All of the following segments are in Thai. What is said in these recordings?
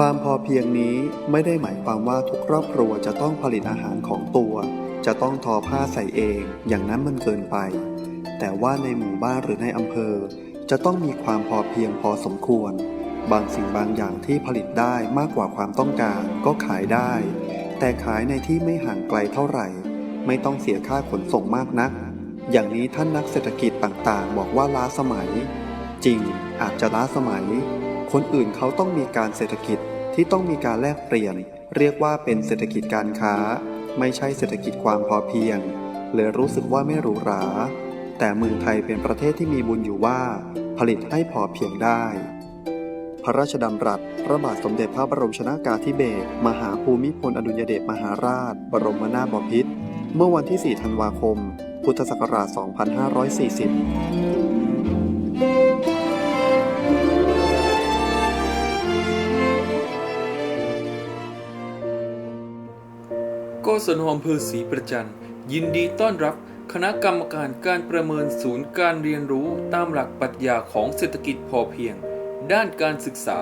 ความพอเพียงนี้ไม่ได้หมายความว่าทุกครอบครัวจะต้องผลิตอาหารของตัว จะต้องทอผ้าใส่เองอย่างนั้นมันเกินไป แต่ว่าในหมู่บ้านหรือในอำเภอ จะต้องมีความพอเพียงพอสมควร บางสิ่งบางอย่างที่ผลิตได้มากกว่าความต้องการก็ขายได้ แต่ขายในที่ไม่ห่างไกลเท่าไหร่ ไม่ต้องเสียค่าขนส่งมากนัก อย่างนี้ท่านนักเศรษฐกิจต่างๆ บอกว่าล้าสมัย จริงอาจจะล้าสมัย คนอื่นเขาต้องมีการเศรษฐกิจที่ต้องมีการแลกเปลี่ยน เรียกว่าเป็นเศรษฐกิจการค้า ไม่ใช่เศรษฐกิจความพอเพียงเลยรู้สึกว่าไม่หรูหรา แต่เมืองไทยเป็นประเทศที่มีบุญอยู่ว่า ผลิตให้พอเพียงได้ พระราชดำรัสพระบาทสมเด็จพระบรมชนากาธิเบศรมหาภูมิพลอดุลยเดชมหาราช บรมนาถบพิตรเมื่อวันที่ 4 ธันวาคม พุทธศักราช 2540 กศนอำเภอศรีประจันยินดีต้อนรับคณะกรรมการการประเมินศูนย์การเรียนรู้ตามหลักปรัชญาของเศรษฐกิจพอเพียง ด้านการศึกษา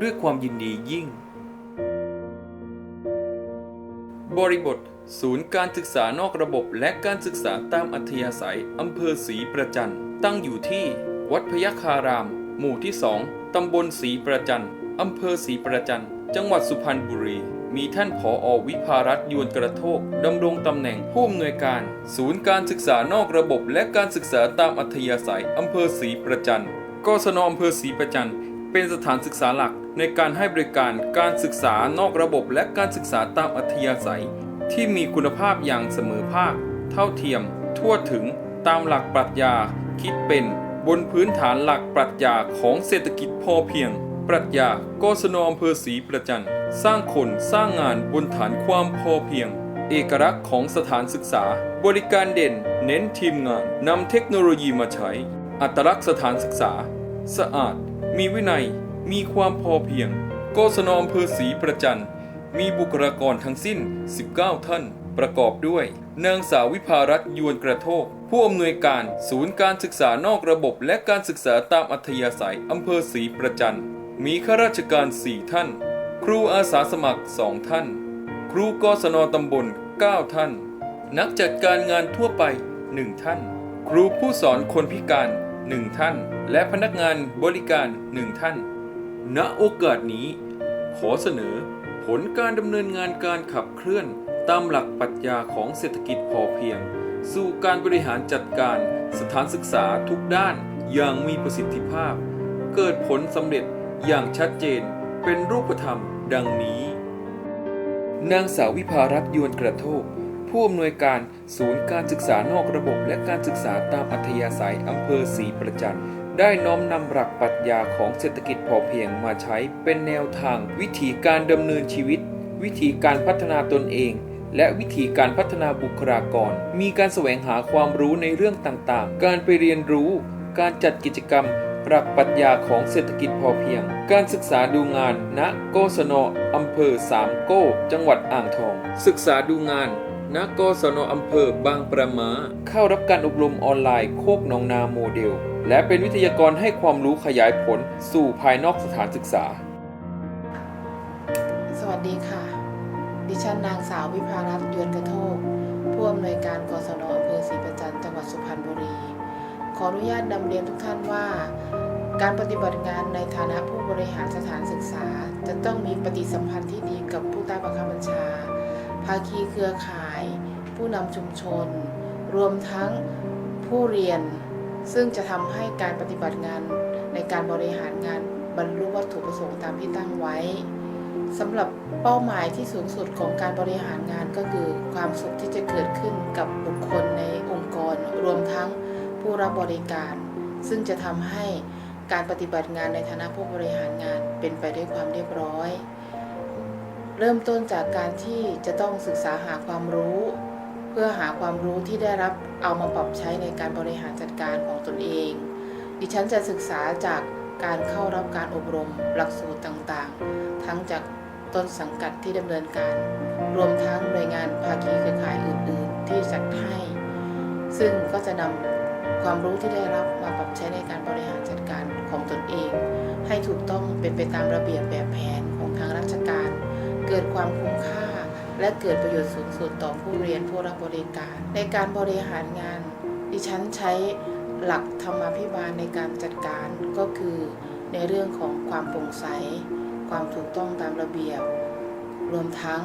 ด้วยความยินดียิ่ง บริบท ศูนย์การศึกษานอกระบบและการศึกษาตามอัธยาศัยอำเภอศรีประจันตั้งอยู่ที่ วัดพยัคฆาราม หมู่ที่ 2 ตำบลศรีประจันอำเภอศรีประจันจังหวัดสุพรรณบุรี มีท่านผออวิภารัตยวนกระโทกดำรงตำแหน่งผู้อำนวยการ ศูนย์การศึกษานอกระบบ และการศึกษาตามอัธยาศัยอำเภอศรีประจันกศนอำเภอศรีประจันเป็นสถานศึกษาหลักในการให้บริการการศึกษานอกระบบและการศึกษาตามอัธยาศัย ที่มีคุณภาพอย่างเสมอภาค เท่าเทียม ทั่วถึงตามหลักปรัชญา คิดเป็น บนพื้นฐานหลักปรัชญาของเศรษฐกิจพอเพียง ปรัชญากศนอำเภอศรีประจัน สร้างคนสร้างงานบนฐานความพอเพียง เอกลักษณ์ของสถานศึกษา บริการเด่น เน้นทีมงานนำเทคโนโลยีมาใช้ อัตลักษณ์สถานศึกษา สะอาด มีวินัย มีความพอเพียงกศนอำเภอศรีประจันมีบุคลากรทั้งสิ้น 19 ท่าน ประกอบด้วย นางสาววิภารัตน์ยวนกระโทก ผู้อำนวยการศูนย์การศึกษานอกระบบและการศึกษาตามอัธยาศัยอำเภอศรีประจันมีข้าราชการ 4 ท่าน ครูอาสาสมัคร 2 ท่าน ครูกศนตำบล 9 ท่าน นักจัดการงานทั่วไป 1 ท่าน ครูผู้สอนคนพิการ 1 ท่าน และพนักงานบริการ 1 ท่าน ณโอกาสนี้ ขอเสนอ ผลการดำเนินงานการขับเคลื่อน ตามหลักปรัชญาของเศรษฐกิจพอเพียง สู่การบริหารจัดการสถานศึกษาทุกด้านอย่างมีประสิทธิภาพ เกิดผลสำเร็จอย่างชัดเจนเป็นรูปธรรม ดังนี้ นางสาววิภารัตยวนกระโทก ผู้อำนวยการศูนย์การศึกษานอกระบบและการศึกษาตามอัธยาศัยอำเภอศรีประจันได้น้อมนำหลักปรัชญาของเศรษฐกิจพอเพียงมาใช้เป็นแนวทาง วิธีการดำเนินชีวิต วิธีการพัฒนาตนเองและวิธีการพัฒนาบุคลากร มีการแสวงหาความรู้ในเรื่องต่างๆ การไปเรียนรู้ การจัดกิจกรรม หลักปรัชญาของเศรษฐกิจพอเพียง การศึกษาดูงานณโกศนอำเภอสามโก้ จังหวัดอ่างทอง ศึกษาดูงานณโกศนอำเภอบางประมา เข้ารับการอบรมออนไลน์โคกหนองนาโมเดล และเป็นวิทยากรให้ความรู้ขยายผลสู่ภายนอกสถานศึกษา สวัสดีค่ะ ดิฉันนางสาววิภารัตน์ยวนกระโทกผู้อำนวยการกศนอำเภอศรีประจันต์จังหวัดสุพรรณบุรี ขออนุญาตนำเรียนทุกท่านว่า การปฏิบัติงานในฐานะผู้บริหารสถานศึกษา จะต้องมีปฏิสัมพันธ์ที่ดีกับผู้ใต้บังคับบัญชา ภาคีเครือข่าย ผู้นำชุมชน รวมทั้งผู้เรียน ซึ่งจะทำให้การปฏิบัติงานในการบริหารงานบรรลุวัตถุประสงค์ตามที่ตั้งไว้สำหรับเป้าหมายที่สูงสุดของการบริหารงานก็คือ ความสุขที่จะเกิดขึ้นกับบุคคลในองค์กร รวมทั้งผู้รับบริการ ซึ่งจะทำให้ การปฏิบัติงานในฐานะผู้บริหารงานเป็นไปด้วยความเรียบร้อย เริ่มต้นจากการที่จะต้องศึกษาหาความรู้ เพื่อหาความรู้ที่ได้รับเอามาปรับใช้ในการบริหารจัดการของตนเอง ดิฉันจะศึกษาจากการเข้ารับการอบรมหลักสูตรต่างๆ ทั้งจากต้นสังกัดที่ดำเนินการ รวมทั้งหน่วยงานภาคีเครือข่ายอื่น ๆ ที่จัดให้ ซึ่งก็จะนำความรู้ที่ได้รับมาปรับใช้ในการบริหารจัดการ ของตนเอง ให้ถูกต้องเป็นไปตามระเบียบแบบแผนของทางราชการ เกิดความคุ้มค่า และเกิดประโยชน์สูงสุดต่อผู้เรียนผู้รับบริการ ในการบริหารงาน ดิฉันใช้หลักธรรมาภิบาลในการจัดการก็คือในเรื่องของความโปร่งใส ความถูกต้องตามระเบียบ รวมทั้ง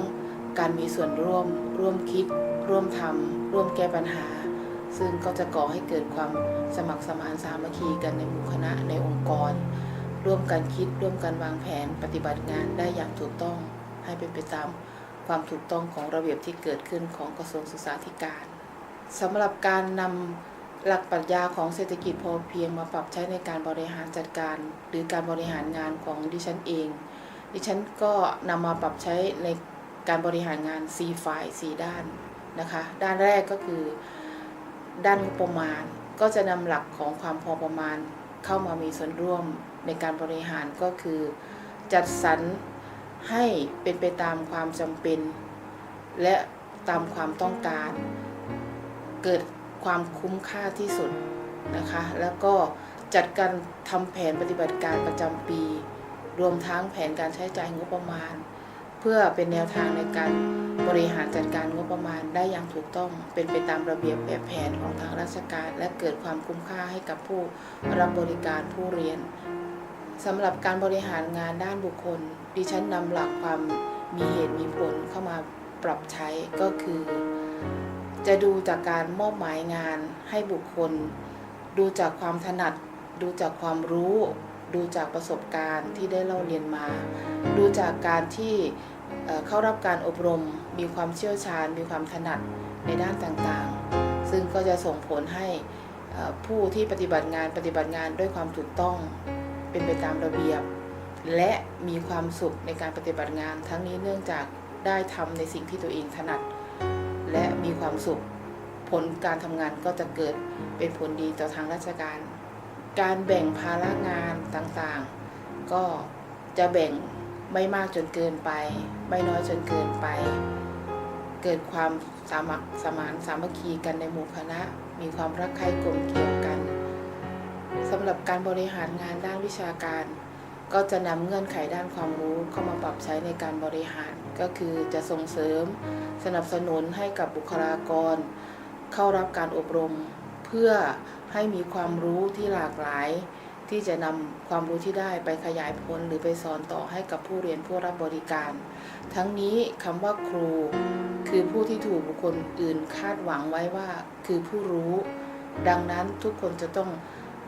การมีส่วนร่วม ร่วมคิด ร่วมทำร่วมแก้ปัญหา ซึ่งก็จะก่อให้เกิดความสมัครสมานสามัคคีกันในหมู่คณะในองค์กร ร่วมกันคิดร่วมกันวางแผนปฏิบัติงานได้อย่างถูกต้องให้เป็นไปตามความถูกต้องของระเบียบที่เกิดขึ้นของกระทรวงศึกษาธิการสำหรับการนำหลักปรัชญาของเศรษฐกิจพอเพียงมาปรับใช้ในการบริหารจัดการ หรือการบริหารงานของดิฉันเอง ดิฉันก็นำมาปรับใช้ในการบริหารงาน 4 ฝ่าย 4 ด้านนะคะ ด้านแรกก็คือ ด้านงบประมาณ ก็จะนำหลักของความพอประมาณเข้ามามีส่วนร่วมในการบริหารก็คือ จัดสรรให้เป็นไปตามความจำเป็น และตามความต้องการ เกิดความคุ้มค่าที่สุดนะคะ แล้วก็จัดการทำแผนปฏิบัติการประจำปี รวมทั้งแผนการใช้จ่ายงบประมาณ เพื่อเป็นแนวทางในการบริหารจัดการงบประมาณได้อย่างถูกต้องเป็นไปตามระเบียบแบบแผนของทางราชการ และเกิดความคุ้มค่าให้กับผู้รับบริการผู้เรียนสำหรับการบริหารงานด้านบุคคล ดิฉันนำหลักความมีเหตุมีผลเข้ามาปรับใช้ก็คือ จะดูจากการมอบหมายงานให้บุคคล ดูจากความถนัด ดูจากความรู้ ดูจากประสบการณ์ที่ได้เล่าเรียนมา ดูจากการที่เข้ารับการอบรม มีความเชี่ยวชาญ มีความถนัดในด้านต่างๆ ซึ่งก็จะส่งผลให้ผู้ที่ปฏิบัติงานปฏิบัติงานด้วยความถูกต้องเป็นไปตามระเบียบ และมีความสุขในการปฏิบัติงาน ทั้งนี้เนื่องจากได้ทำในสิ่งที่ตัวเองถนัด และมีความสุขผลการทำงานก็จะเกิดเป็นผลดีต่อทางราชการ การแบ่งภาระงานต่างๆ ก็จะแบ่งไม่มากจนเกินไป ไม่น้อยจนเกินไป เกิดความสามัคสมานสามัคคีกันในหมู่คณะ มีความรักใคร่กลมเกลี่ยวกันสำหรับการบริหารงานด้านวิชาการ ก็จะนำเงื่อนไขด้านความรู้เข้ามาปรับใช้ในการบริหาร ก็คือจะส่งเสริมสนับสนุนให้กับบุคลากร เข้ารับการอบรมเพื่อ ให้มีความรู้ที่หลากหลาย ที่จะนำความรู้ที่ได้ไปขยายผลหรือไปสอนต่อให้กับผู้เรียนผู้รับบริการ ทั้งนี้คำว่าครู คือผู้ที่ถูกบุคคลอื่นคาดหวังไว้ว่า คือผู้รู้ ดังนั้นทุกคนจะต้อง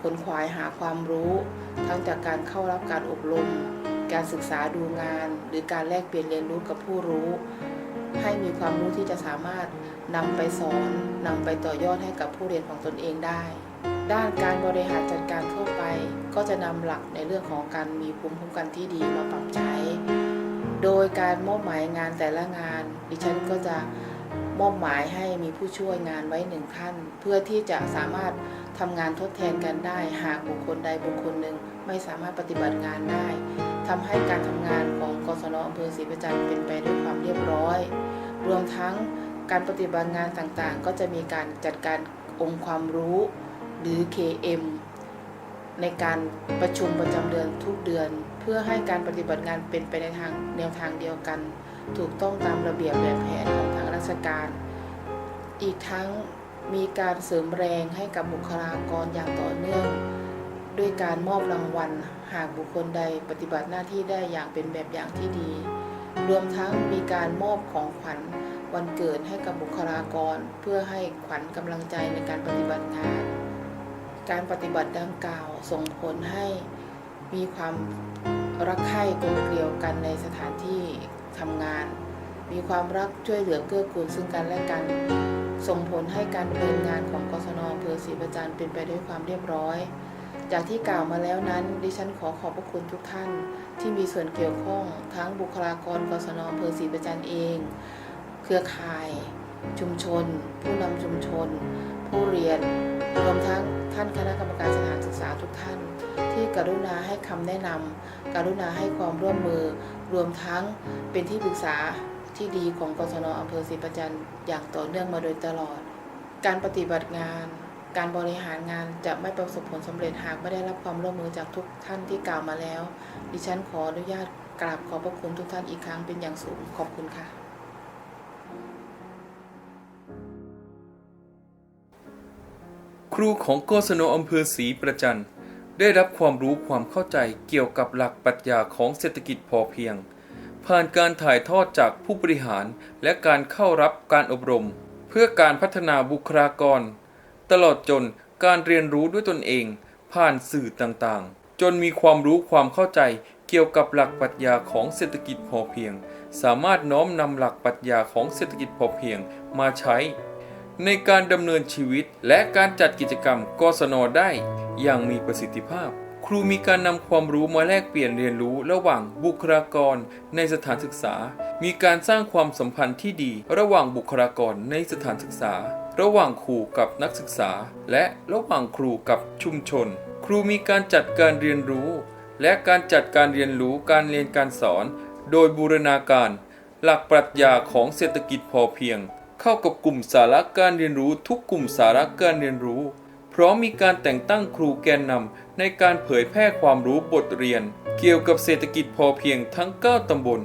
ขนขวายหาความรู้ ทั้งจากการเข้ารับการอบรม การศึกษาดูงาน หรือการแลกเปลี่ยนเรียนรู้กับผู้รู้ ให้มีความรู้ที่จะสามารถ นำไปสอนนำไปต่อยอดให้กับผู้เรียนของตนเองได้ ด้านการบริหารจัดการทั่วไป ก็จะนำหลักในเรื่องของการมีภูมิคุ้มกันที่ดีมาปรับใช้ โดยการมอบหมายงานแต่ละงาน ดิฉันก็จะมอบหมายให้มีผู้ช่วยงานไว้หนึ่งท่านเพื่อที่จะสามารถทำงานทดแทนกันได้ หากบุคคลใดบุคคลหนึ่งไม่สามารถปฏิบัติงานได้ทำให้การทำงานของกศนอำเภอศรีประจันต์เป็นไปด้วยความเรียบร้อย รวมทั้ง การปฏิบัติงานต่างๆ ก็จะมีการจัดการองค์ความรู้หรือ KM ในการประชุมประจำเดือนทุกเดือน เพื่อให้การปฏิบัติงานเป็นไปในทางแนวทางเดียวกัน ถูกต้องตามระเบียบแบบแผนของทางราชการ อีกทั้งมีการเสริมแรงให้กับบุคลากรอย่างต่อเนื่อง ด้วยการมอบรางวัล หากบุคคลใดปฏิบัติหน้าที่ได้อย่างเป็นแบบอย่างที่ดี รวมทั้งมีการมอบของขวัญวันเกิดให้กับบุคลากร เพื่อให้ขวัญกำลังใจในการปฏิบัติงาน การปฏิบัติดังกล่าวส่งผลให้มีความรักใคร่กลมเกลียวกันในสถานที่ทำงาน มีความรักช่วยเหลือเกื้อกูลซึ่งกันและกัน ส่งผลให้การดำเนินงานของกศนอำเภอศรีประจันเป็นไปด้วยความเรียบร้อย จากที่กล่าวมาแล้วนั้น ดิฉันขอขอบพระคุณทุกท่าน ที่มีส่วนเกี่ยวข้องทั้งบุคลากรกศนอำเภอศรีประจันเอง เครือข่าย ชุมชน ผู้นำชุมชน ผู้เรียนรวมทั้งท่านคณะกรรมการสถานศึกษาทุกท่าน ที่กรุณาให้คำแนะนำกรุณาให้ความร่วมมือ รวมทั้งเป็นที่ปรึกษาที่ดีของกศนอำเภอศรีประจันอย่างต่อเนื่องมาโดยตลอด การปฏิบัติงาน การบริหารงานจะไม่ประสบผลสำเร็จหากไม่ได้รับความร่วมมือจากทุกท่านที่กล่าวมาแล้ว ดิฉันขออนุญาตกราบขอบพระคุณทุกท่านอีกครั้งเป็นอย่างสูงขอบคุณค่ะ ครูของโกศนอำเภอศรีประจันได้รับความรู้ความเข้าใจเกี่ยวกับหลักปรัชญาของเศรษฐกิจพอเพียง ผ่านการถ่ายทอดจากผู้บริหารและการเข้ารับการอบรม เพื่อการพัฒนาบุคลากร ตลอดจนการเรียนรู้ด้วยตนเอง ผ่านสื่อต่างๆ จนมีความรู้ความเข้าใจเกี่ยวกับหลักปรัชญาของเศรษฐกิจพอเพียง สามารถน้อมนำหลักปรัชญาของเศรษฐกิจพอเพียงมาใช้ ในการดำเนินชีวิตและการจัดกิจกรรมกศนได้อย่างมีประสิทธิภาพ ครูมีการนำความรู้มาแลกเปลี่ยนเรียนรู้ระหว่างบุคลากรในสถานศึกษา มีการสร้างความสัมพันธ์ที่ดีระหว่างบุคลากรในสถานศึกษา ระหว่างครูกับนักศึกษา และระหว่างครูกับชุมชน ครูมีการจัดการเรียนรู้ และการจัดการเรียนรู้การเรียนการสอน โดยบูรณาการ หลักปรัชญาของเศรษฐกิจพอเพียง เข้ากับกลุ่มสาระการเรียนรู้ทุกกลุ่มสาระการเรียนรู้ พร้อมมีการแต่งตั้งครูแกนนำในการเผยแพร่ความรู้บทเรียน เกี่ยวกับเศรษฐกิจพอเพียงทั้ง 9ตำบล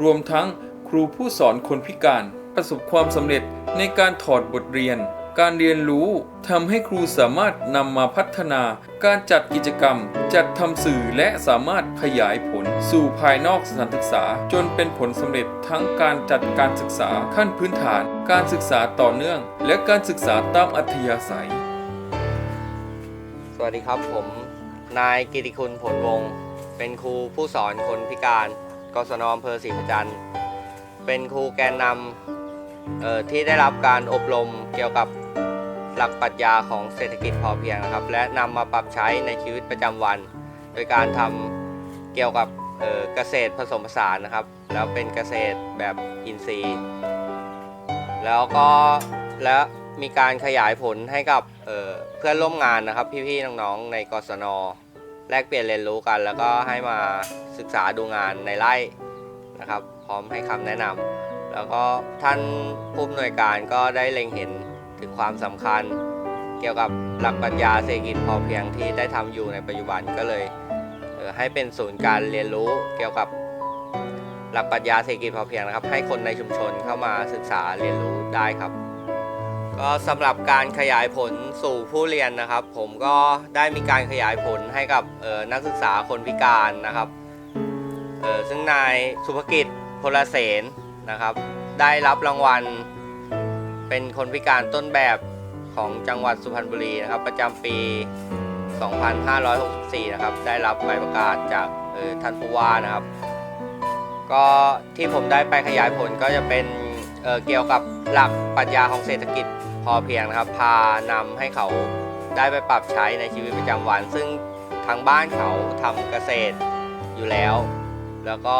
รวมทั้งครูผู้สอนคนพิการ ประสบความสำเร็จในการถอดบทเรียน การเรียนรู้ทำให้ครูสามารถนำมาพัฒนา การจัดกิจกรรม จัดทำสื่อและสามารถขยายผล สู่ภายนอกสถานศึกษา จนเป็นผลสำเร็จทั้งการจัดการศึกษาขั้นพื้นฐาน การศึกษาต่อเนื่อง และการศึกษาตามอัธยาศัย สวัสดีครับผม นายกิติคุณผลวงศ์เป็นครูผู้สอนคนพิการกศนอำเภอศรีประจันทร์เป็นครูแกนนำ ที่ได้รับการอบรมเกี่ยวกับหลักปรัชญาของเศรษฐกิจพอเพียงนะครับ และนำมาปรับใช้ในชีวิตประจำวัน โดยการทำเกี่ยวกับเเกษตรผสมผสานนะครับ แล้วเป็นเกษตรแบบอินทรีย์ แล้วก็และมีการขยายผลให้กับเเพื่อนร่วมงานนะครับ พี่ๆน้องๆในกศนแลกเปลี่ยนเรียนรู้กัน แล้วก็ให้มาศึกษาดูงานในไร่นะครับ พร้อมให้คำแนะนำ แล้วก็ท่านผู้อำนวยการก็ได้เล็งเห็นถึงความสำคัญ เกี่ยวกับหลักปรัชญาเศรษฐกิจพอเพียงที่ได้ทำอยู่ในปัจจุบันก็เลยเออให้เป็นศูนย์การเรียนรู้เกี่ยวกับหลักปรัชญาเศรษฐกิจพอเพียงนะครับ ให้คนในชุมชนเข้ามาศึกษาเรียนรู้ได้ครับ ก็สำหรับการขยายผลสู่ผู้เรียนนะครับ ผมก็ได้มีการขยายผลให้กับออนักศึกษาคนพิการนะครับออซึ่งนายสุภกิจพลเสน นะครับ ได้รับรางวัล เป็นคนพิการต้นแบบของจังหวัดสุพรรณบุรีนะครับ ประจำปี 2564 นะครับ ได้รับใบประกาศจากออท่านผู้ว่านะครับ ก็ที่ผมได้ไปขยายผลก็จะเป็นเออเกี่ยวกับหลักปรัชญาของเศรษฐกิจพอเพียงนะครับ พานำให้เขาได้ไปปรับใช้ในชีวิตประจำวัน ซึ่งทางบ้านเขาทำเกษตรอยู่แล้ว แล้วก็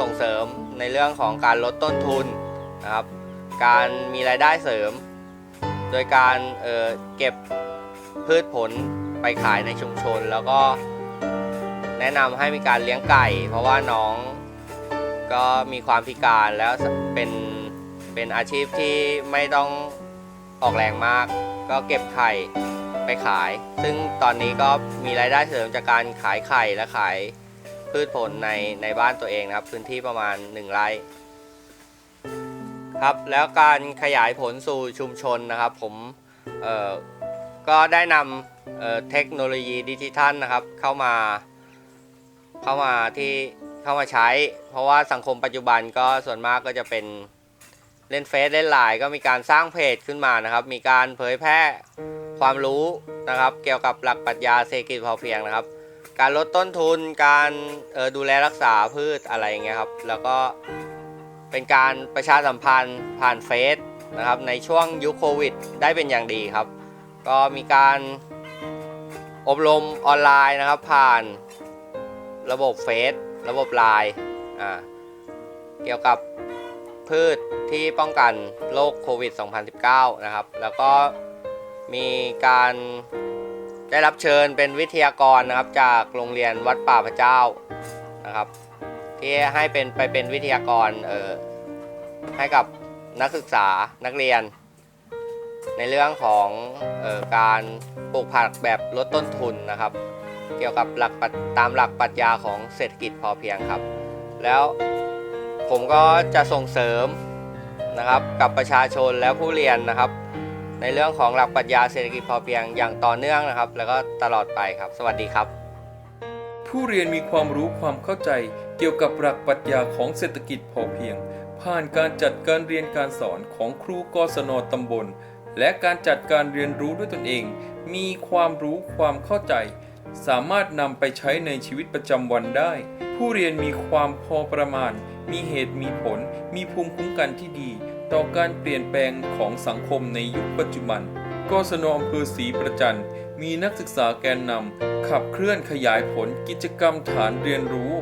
ส่งเสริม ในเรื่องของการลดต้นทุนนะครับ การมีรายได้เสริม โดยการเอ่อเก็บพืชผลไปขายในชุมชน แล้วก็แนะนำให้มีการเลี้ยงไก่ เพราะว่าน้องก็มีความพิการแล้วเป็นเป็นอาชีพที่ไม่ต้องออกแรงมาก ก็เก็บไข่ไปขาย ซึ่งตอนนี้ก็มีรายได้เสริมจากการขายไข่และขาย พืชผลในในบ้านตัวเองนะครับ พื้นที่ประมาณ 1 ไร่ครับแล้วการขยายผลสู่ชุมชนนะครับ ผมเออก็ได้นำเเทคโนโลยีดิจิทัลนะครับ เข้ามาเข้ามาที่เข้ามาใช้ เพราะว่าสังคมปัจจุบันก็ส่วนมากก็จะเป็นเล่นเฟซเล่นไลน์ก็มีการสร้างเพจขึ้นมานะครับ มีการเผยแพร่ความรู้นะครับ เกี่ยวกับหลักปรัชญาเศรษฐกิจพอเพียงนะครับ การลดต้นทุนการออดูแลรักษาพืชอะไรอย่างเงี้ยครับ แล้วก็เป็นการประชาสัมพันธ์ผ่านเฟซนะครับ ในช่วงยุคโควิด ได้เป็นอย่างดีครับ ก็มีการอบรมออนไลน์นะครับ ผ่านระบบเฟซระบบไลน์อ่าเกี่ยวกับพืชที่ป้องกันโรคโควิด 2019 นะครับ แล้วก็มีการ ได้รับเชิญเป็นวิทยากรนะครับจากโรงเรียนวัดป่าพระเจ้านะครับ ที่ให้เป็นไปเป็นวิทยากรเออให้กับนักศึกษานักเรียน ในเรื่องของออการปลูกผักแบบลดต้นทุนนะครับ เกี่ยวกับหลักตามหลักปรัชญาของเศรษฐกิจพอเพียงครับ แล้วผมก็จะส่งเสริมนะครับกับประชาชนและผู้เรียนนะครับ ในเรื่องของหลักปรัชญาเศรษฐกิจพอเพียงอย่างต่อเนื่องนะครับ แล้วก็ตลอดไปครับ สวัสดีครับ ผู้เรียนมีความรู้ความเข้าใจเกี่ยวกับหลักปรัชญาของเศรษฐกิจพอเพียง ผ่านการจัดการเรียนการสอนของครูกศนตำบล และการจัดการเรียนรู้ด้วยตนเอง มีความรู้ความเข้าใจ สามารถนำไปใช้ในชีวิตประจำวันได้ ผู้เรียนมีความพอประมาณ มีเหตุมีผล มีภูมิคุ้มกันที่ดี ต่อการเปลี่ยนแปลงของสังคมในยุคปัจจุบัน กศนอำเภอศรีประจันมีนักศึกษาแกนนำขับเคลื่อนขยายผลกิจกรรมฐานเรียนรู้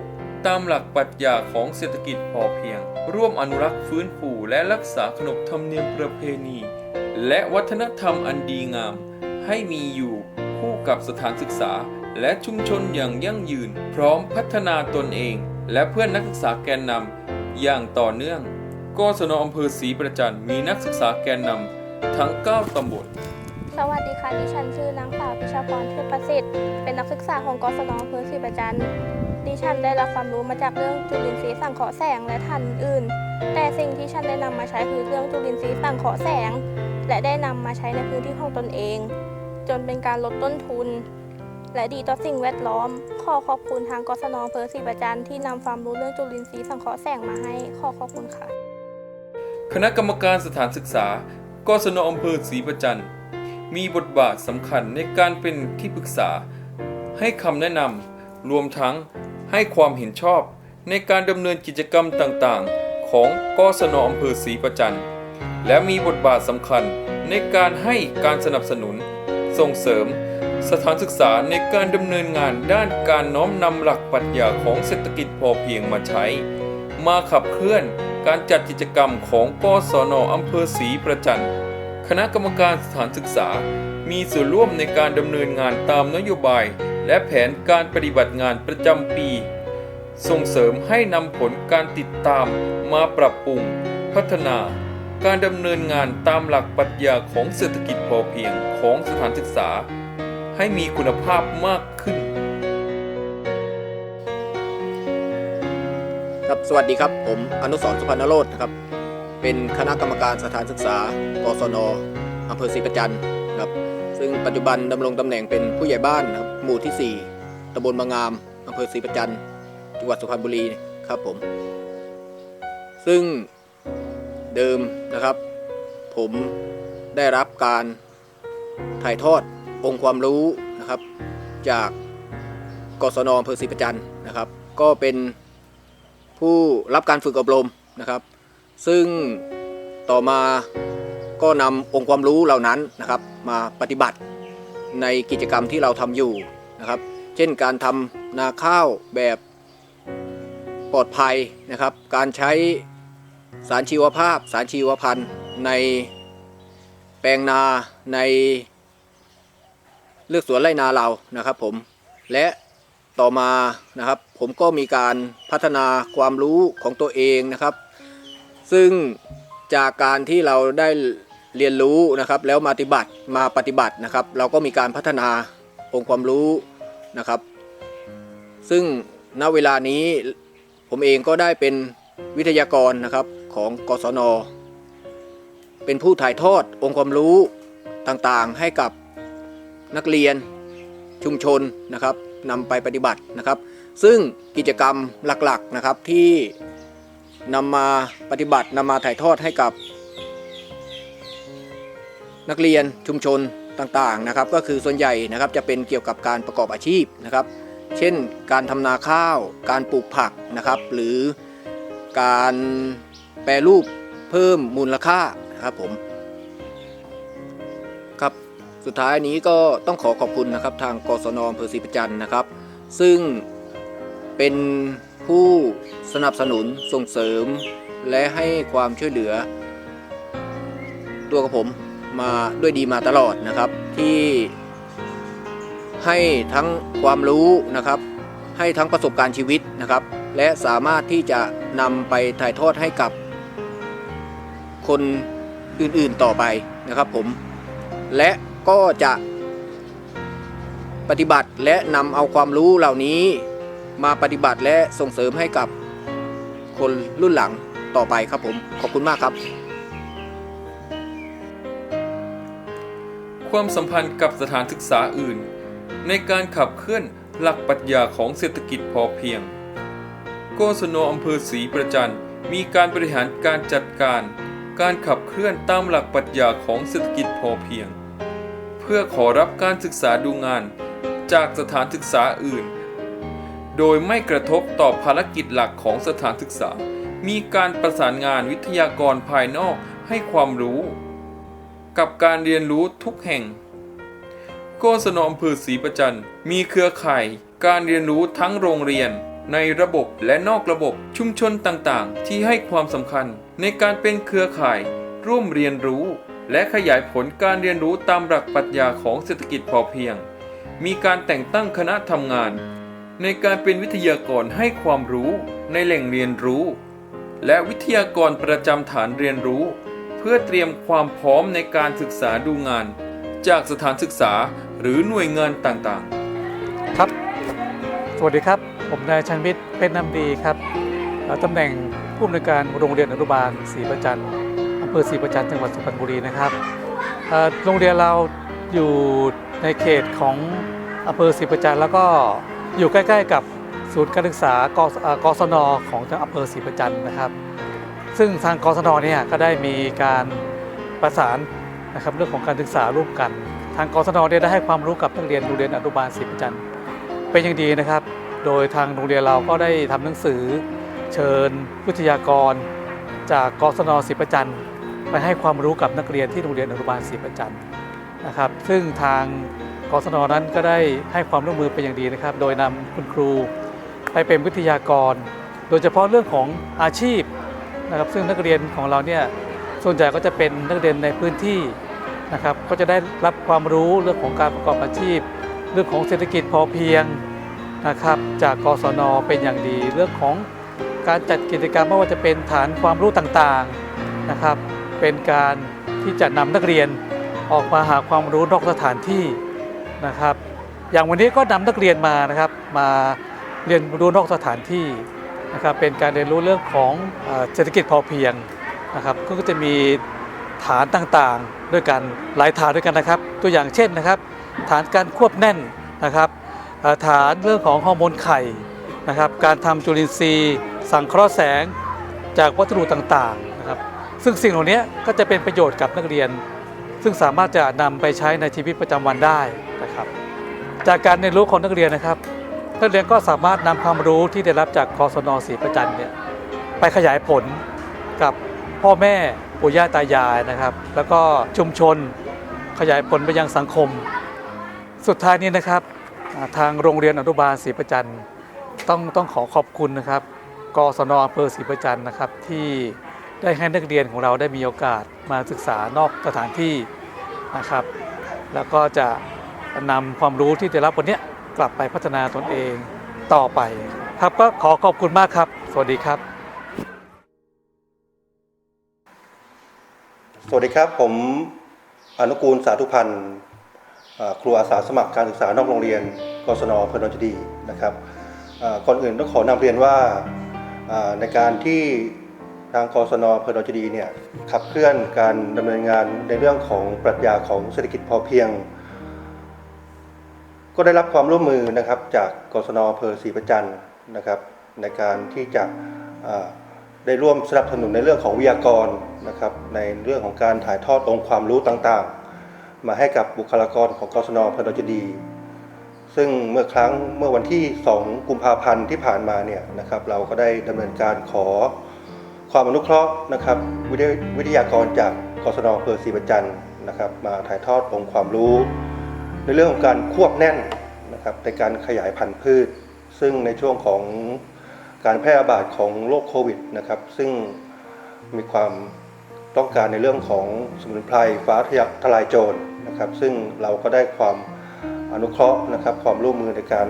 ตามหลักปรัชญาของเศรษฐกิจพอเพียง ร่วมอนุรักษ์ฟื้นฟูและรักษาขนบธรรมเนียมประเพณี และวัฒนธรรมอันดีงาม ให้มีอยู่คู่กับสถานศึกษาและชุมชนอย่างยั่งยืน พร้อมพัฒนาตนเอง และเพื่อนนักศึกษาแกนนำอย่างต่อเนื่อง กศนอำเภอศรีประจันมีนักศึกษาแกนนำทั้ง 9 ตำบล สวัสดีค่ะดิฉันชื่อนางสาวพิชาพรเทพประสิทธิ์ เป็นนักศึกษาของกศนอำเภอศรีประจันต์ดิฉันได้รับความรู้มาจากเรื่องจุลินทรีย์สังเคราะห์แสงและถ่านอื่น แต่สิ่งที่ฉันได้นำมาใช้คือเรื่องจุลินทรีย์สังเคราะห์แสง และได้นำมาใช้ในพื้นที่ของตนเอง จนเป็นการลดต้นทุน และดีต่อสิ่งแวดล้อม ขอขอบคุณทางกศนอำเภอศรีประจันทร์ที่นำความรู้เรื่องจุลินทรีย์สังเคราะห์แสงมาให้ ขอขอบคุณค่ะ คณะกรรมการสถานศึกษากศนอำเภอศรีประจันต์มีบทบาทสำคัญในการเป็นที่ปรึกษา ให้คำแนะนำรวมทั้งให้ความเห็นชอบในการดำเนินกิจกรรมต่างๆ ของกศนอำเภอศรีประจันต์และมีบทบาทสำคัญในการให้การสนับสนุน ส่งเสริม สถานศึกษาในการดำเนินงานด้านการน้อมนำหลักปรัชญาของเศรษฐกิจพอเพียงมาใช้ มาขับเคลื่อน การจัดกิจกรรมของกศนอำเภอศรีประจันต์คณะกรรมการสถานศึกษา มีส่วนร่วมในการดำเนินงานตามนโยบาย และแผนการปฏิบัติงานประจำปี ส่งเสริมให้นำผลการติดตามมาปรับปรุง พัฒนา การดำเนินงานตามหลักปรัชญาของเศรษฐกิจพอเพียงของสถานศึกษา ให้มีคุณภาพมากขึ้น ครับสวัสดีครับ ผมอนุสรสุพรรณโรธนะครับเป็นคณะกรรมการสถานศึกษากศนอำเภอศรีประจันทร์ครับซึ่งปัจจุบันดำรงตำแหน่งเป็นผู้ใหญ่บ้านนะครับหมู่ที่ 4ตำบลบางงามอำเภอศรีประจันทร์จังหวัดสุพรรณบุรีครับผม ซึ่งเดิมนะครับ ผมได้รับการถ่ายทอดองค์ความรู้นะครับ จากกศนอำเภอศรีประจันทร์นะครับ ก็เป็น ผู้รับการฝึกอบรมนะครับ ซึ่งต่อมาก็นำองค์ความรู้เหล่านั้นนะครับมาปฏิบัติในกิจกรรมที่เราทำอยู่นะครับ เช่นการทำนาข้าวแบบปลอดภัยนะครับ การใช้สารชีวภาพ สารชีวพันธุ์ในแปลงนาในเลือกสวนไร่นาเรานะครับผมและ ต่อมานะครับ ผมก็มีการพัฒนาความรู้ของตัวเองนะครับ ซึ่งจากการที่เราได้เรียนรู้นะครับแล้วมาปฏิบัติมาปฏิบัตินะครับ เราก็มีการพัฒนาองค์ความรู้นะครับ ซึ่งณเวลานี้ผมเองก็ได้เป็นวิทยากรนะครับของกศน เป็นผู้ถ่ายทอดองค์ความรู้ต่างๆให้กับนักเรียนชุมชนนะครับ นำไปปฏิบัตินะครับ ซึ่งกิจกรรมหลักๆนะครับที่นำมาปฏิบัตินำมาถ่ายทอดให้กับ นักเรียนชุมชนต่างๆนะครับ ก็คือส่วนใหญ่นะครับจะเป็นเกี่ยวกับการประกอบอาชีพนะครับ เช่น การทำนาข้าว การปลูกผักนะครับ หรือการแปรรูปเพิ่มมูลค่านะครับผม สุดท้ายนี้ก็ต้องขอขอบคุณนะครับทางกศนอำเภอศรีประจันนะครับ ซึ่งเป็นผู้สนับสนุนส่งเสริม และให้ความช่วยเหลือ ตัวกับผมมาด้วยดีมาตลอดนะครับที่ให้ทั้งความรู้นะครับ ให้ทั้งประสบการณ์ชีวิตนะครับ และสามารถที่จะนำไปถ่ายทอดให้กับคนอื่นๆต่อไปนะครับผมและ ก็จะปฏิบัติและนำเอาความรู้เหล่านี้มาปฏิบัติและส่งเสริมให้กับคนรุ่นหลังต่อไปครับผม ขอบคุณมากครับ ความสัมพันธ์กับสถานศึกษาอื่น ในการขับเคลื่อนหลักปรัชญาของเศรษฐกิจพอเพียง โกศนอำเภอศรีประจันมีการบริหารการจัดการ การขับเคลื่อนตามหลักปรัชญาของเศรษฐกิจพอเพียง พื่อขอรับการศึกษาดูงาน จากสถานศึกษาอื่น โดยไม่กระทบต่อภารกิจหลักของสถานศึกษา มีการประสานงานวิทยากรภายนอกให้ความรู้ กับการเรียนรู้ทุกแห่งกศนอำเภอศรีประจันมีเครือข่ายการเรียนรู้ทั้งโรงเรียน ในระบบและนอกระบบชุมชนต่างๆ ที่ให้ความสำคัญในการเป็นเครือข่ายร่วมเรียนรู้ และขยายผลการเรียนรู้ตามหลักปรัชญาของเศรษฐกิจพอเพียง มีการแต่งตั้งคณะทำงาน ในการเป็นวิทยากรให้ความรู้ในแหล่งเรียนรู้ และวิทยากรประจำฐานเรียนรู้ เพื่อเตรียมความพร้อมในการศึกษาดูงาน จากสถานศึกษาหรือหน่วยงานต่างๆ ครับ สวัสดีครับ ผมนายชันวิทย์เพชรน้ำดีครับตำแหน่งผู้อำนวยการโรงเรียนอนุบาลศรีประจันทร์ำเภอศรีประจันต์จังหวัดสุพรรณบุรีนะครับโรงเรียนเราอยู่ในเขตของอำเภอศรีประจันต์แล้วก็อยู่ใกล้ ๆ กับศูนย์การศึกษากเอ่อกศนของจังหวัดอำเภอศรีประจันต์นะครับ ซึ่งทางกศนเนี่ยก็ได้มีการประสานนะครับเรื่องของการศึกษาร่วมกัน ทางกศนเนี่ยได้ให้ความรู้กับนักเรียนโรงเรียนอนุบาลศรีประจันต์เป็นอย่างดีนะครับ โดยทางโรงเรียนเราก็ได้ทำหนังสือเชิญวิทยากร จากกศนศรีประจันต์ ไปให้ความรู้กับนักเรียนที่โรงเรียนอนุบาลศรีประจันต์นะครับ ซึ่งทางกศนนั้นก็ได้ให้ความร่วมมือเป็นอย่างดีนะครับ โดยนำคุณครูไปเป็นวิทยากร โดยเฉพาะเรื่องของอาชีพนะครับ ซึ่งนักเรียนของเราเนี่ยส่วนใหญ่ก็จะเป็นนักเรียนในพื้นที่นะครับ ก็จะได้รับความรู้เรื่องของการประกอบอาชีพ เรื่องของเศรษฐกิจพอเพียงนะครับ จากกศนเป็นอย่างดี เรื่องของการจัดกิจกรรมไม่ว่าจะเป็นฐานความรู้ต่างๆนะครับ เป็นการที่จะนำนักเรียนออกมาหาความรู้นอกสถานที่นะครับ อย่างวันนี้ก็นำนักเรียนมานะครับมาเรียนรู้นอกสถานที่นะครับเป็นการเรียนรู้เรื่องของเศรษฐกิจพอเพียงนะครับ ก็จะมีฐานต่างๆด้วยกันหลายฐานด้วยกันนะครับ ตัวอย่างเช่นนะครับ ฐานการควบแน่นนะครับฐานเรื่องของฮอร์โมนไข่นะครับ การทำจุลินทรีย์ สังเคราะห์แสงจากวัสดุต่างๆ ซึ่งสิ่งเหล่านี้ก็จะเป็นประโยชน์กับนักเรียน ซึ่งสามารถจะนำไปใช้ในชีวิตประจำวันได้นะครับ จากการเรียนรู้ของนักเรียนนะครับ นักเรียนก็สามารถนำความรู้ที่ได้รับจากกศนศรีประจันเนี่ยไปขยายผลกับพ่อแม่ปู่ย่าตายายนะครับ แล้วก็ชุมชนขยายผลไปยังสังคม สุดท้ายนี้นะครับทางโรงเรียนอนุบาลศรีประจันต้องต้องขอขอบคุณนะครับกศนอำเภอศรีประจันนะครับที่ ได้ให้นักเรียนของเราได้มีโอกาสมาศึกษานอกสถานที่นะครับ แล้วก็จะนำความรู้ที่ได้รับวันนี้กลับไปพัฒนาตนเองต่อไป ครับก็ขอขอบคุณมากครับ สวัสดีครับ สวัสดีครับผมอนุกูลสาธุพันธ์ครูอาสาสมัครการศึกษานอกโรงเรียนกศนเพนนจดีนะครับก่อนอื่นต้องขอนำเรียนว่าในการที่ ทางกศนเพลินจดีเนี่ยขับเคลื่อนการดำเนินงานในเรื่องของปรัชญาของเศรษฐกิจพอเพียง ก็ได้รับความร่วมมือนะครับจากกศนอำเภอศรีประจันนะครับ ในการที่จะได้ร่วมสนับสนุนในเรื่องของวิทยากรนะครับในเรื่องของการถ่ายทอดองค์ความรู้ต่างๆ มาให้กับบุคลากรของกศนพนจดีซึ่งเมื่อครั้งเมื่อวันที่ 2 กุมภาพันธ์ที่ผ่านมาเนี่ยนะครับเราก็ได้ดำเนินการขอ ความอนุเคราะห์นะครับวิทยวิทยากรจากกศนอำเภอศรีประจันนะครับมาถ่ายทอดองค์ความรู้ ในเรื่องของการควบแน่นนะครับในการขยายพันธุ์พืช ซึ่งในช่วงของการแพร่ระบาดของโรคโควิดนะครับซึ่งมีความต้องการในเรื่องของสมุนไพรฟ้าทะลายโจรนะครับซึ่งเราก็ได้ความอนุเคราะห์นะครับความร่วมมือในการ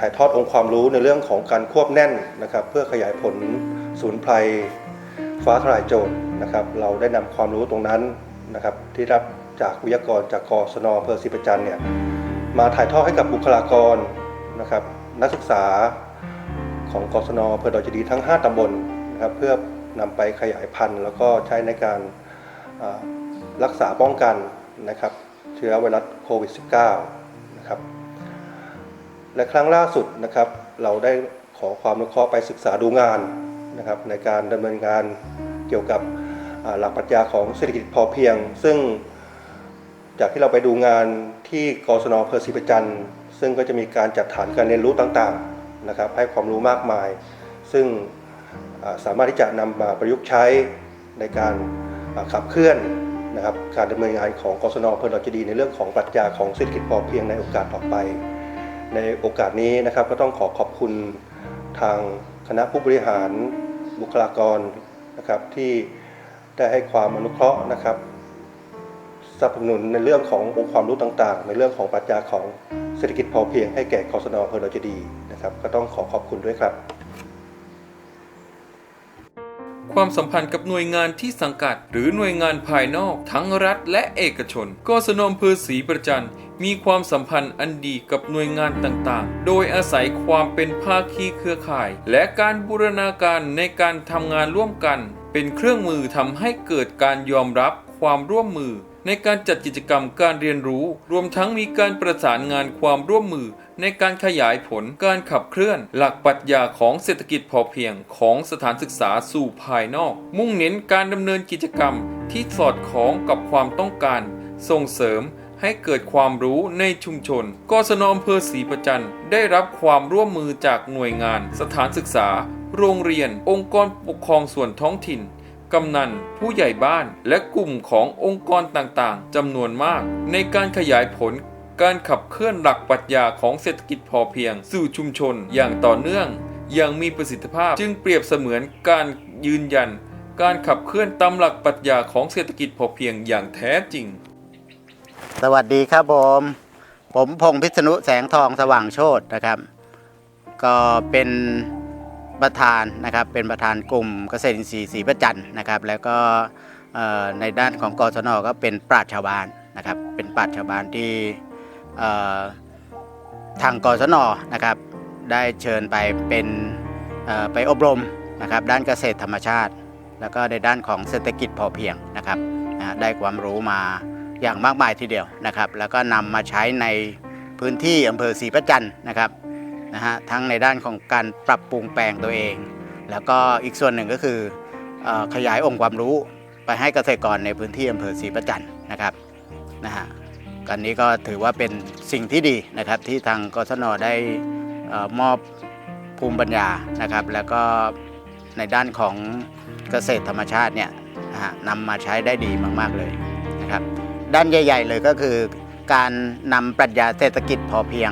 ถ่ายทอดองค์ความรู้ในเรื่องของการควบแน่นนะครับเพื่อขยายผล สมุนไพรฟ้าทลายโจรนะครับ เราได้นำความรู้ตรงนั้นนะครับ ที่รับจากวิทยากรจากกศนอำเภอศรีประจันเนี่ยมาถ่ายทอดให้กับบุคลากรนะครับ นักศึกษาของกศนอำเภอดอยเจดีทั้ง 5ตำบลนะครับเพื่อนำไปขยายพันธุ์ แล้วก็ใช้ในการรักษาป้องกันนะครับเชื้อไวรัสโควิด -19 นะครับและครั้งล่าสุดนะครับเราได้ขอความอนุเคราะห์ไปศึกษาดูงาน นะครับในการดำเนินงานเกี่ยวกับหลักปรัชญาของเศรษฐกิจพอเพียง ซึ่งจากที่เราไปดูงานที่กศนเภอศรีประจันทร์ซึ่งก็จะมีการจัดฐานการเรียนรู้ต่างๆนะครับให้ความรู้มากมาย ซึ่งสามารถที่จะนำมาประยุกต์ใช้ในการขับเคลื่อนนะครับการดำเนินงานของกศนอำเภอดอยเจดีในเรื่องของปรัชญาของเศรษฐกิจพอเพียงในโอกาสต่อไป ในโอกาสนี้นะครับก็ต้องขอขอบคุณทางคณะผู้บริหาร บุคลากรนะครับที่ได้ให้ความอนุเคราะห์นะครับสนับสนุนในเรื่องขององค์ความรู้ต่างๆ ในเรื่องของปรัชญาของเศรษฐกิจพอเพียงให้แก่คอสนอเพื่อเราจดีนะครับ ก็ต้องขอขอบคุณด้วยครับ ความสัมพันธ์กับหน่วยงานที่สังกัด หรือหน่วยงานภายนอก ทั้งรัฐและเอกชนกศนอำเภอศรีประจันมีความสัมพันธ์อันดีกับหน่วยงานต่างๆ โดยอาศัยความเป็นภาคีเครือข่าย และการบูรณาการในการทำงานร่วมกัน เป็นเครื่องมือทำให้เกิดการยอมรับความร่วมมือ ในการจัดกิจกรรมการเรียนรู้ รวมทั้งมีการประสานงานความร่วมมือ ในการขยายผลการขับเคลื่อน หลักปรัชญาของเศรษฐกิจพอเพียงของสถานศึกษาสู่ภายนอก มุ่งเน้นการดำเนินกิจกรรมที่สอดคล้องกับความต้องการ ส่งเสริมให้เกิดความรู้ในชุมชน กศนอำเภอศรีประจันได้รับความร่วมมือจากหน่วยงาน สถานศึกษา โรงเรียน องค์กรปกครองส่วนท้องถิ่น กำนัน ผู้ใหญ่บ้าน และกลุ่มขององค์กรต่างๆจำนวนมาก ในการขยายผลการขับเคลื่อนหลักปรัชญาของเศรษฐกิจพอเพียง สู่ชุมชนอย่างต่อเนื่อง อย่างมีประสิทธิภาพจึงเปรียบเสมือนการยืนยัน การขับเคลื่อนตามหลักปรัชญาของเศรษฐกิจพอเพียงอย่างแท้จริง สวัสดีครับผม ผมพงษ์พิษณุแสงทองสว่างโชตนะครับ ก็เป็น ประธานนะครับเป็นประธานกลุ่มเกษตรอินทรีย์ศรีประจันนะครับ แล้วก็ในด้านของกศนก็เป็นปราชชาวบ้านนะครับ เป็นปราชชาวบ้านที่ทางกศนนะครับ ได้เชิญไปเป็นไปอบรมนะครับ ด้านเกษตรธรรมชาติ แล้วก็ในด้านของเศรษฐกิจพอเพียงนะครับได้ความรู้มาอย่างมากมายทีเดียวนะครับ แล้วก็นำมาใช้ในพื้นที่อำเภอศรีประจันนะครับ นะฮะทั้งในด้านของการปรับปรุงแปลงตัวเอง แล้วก็อีกส่วนหนึ่งก็คืออขยายองค์ความรู้ไปให้เกษตรกรในพื้นที่อำเภอศรีประจันต์นะครับนะฮะกันนี้ก็ถือว่าเป็นสิ่งที่ดีนะครับที่ทางกศนได้มอบภูมิปัญญานะครับ แล้วก็ในด้านของเกษตรธรรมชาติเนี่ยนะฮะนำมาใช้ได้ดีมากๆเลยนะครับด้านใหญ่ ๆ เลยก็คือการนำปรัชญาเศรษฐกิจพอเพียง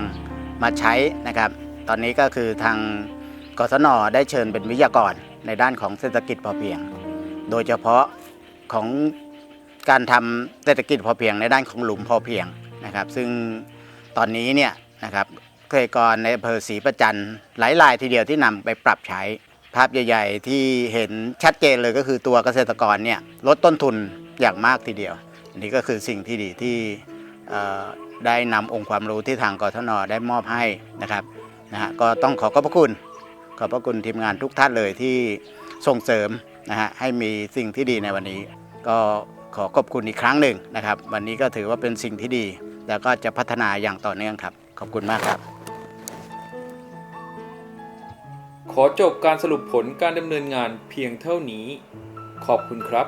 มาใช้นะครับ ตอนนี้ก็คือทางกศนได้เชิญเป็นวิทยากรในด้านของเศรษฐกิจพอเพียง โดยเฉพาะของการทำเศรษฐกิจพอเพียงในด้านของหลุมพอเพียงนะครับ ซึ่งตอนนี้เนี่ยนะครับเกษตรกรในอำเภอศรีประจันหลายรายทีเดียวที่นำไปปรับใช้ ภาพใหญ่ ๆ ที่เห็นชัดเจนเลยก็คือตัวเกษตรกรเนี่ยลดต้นทุนอย่างมากทีเดียว อันนี้ก็คือสิ่งที่ดีที่ได้นำองค์ความรู้ที่ทางกทนได้มอบให้นะครับ นะฮะก็ต้องขอขอบพระคุณ ขอบพระคุณทีมงานทุกท่านเลยที่ส่งเสริมนะฮะให้มีสิ่งที่ดีในวันนี้ ก็ขอขอบคุณอีกครั้งหนึ่งนะครับ วันนี้ก็ถือว่าเป็นสิ่งที่ดี แล้วก็จะพัฒนาอย่างต่อเนื่องครับ ขอบคุณมากครับ ขอจบการสรุปผลการดำเนินงานเพียงเท่านี้ ขอบคุณครับ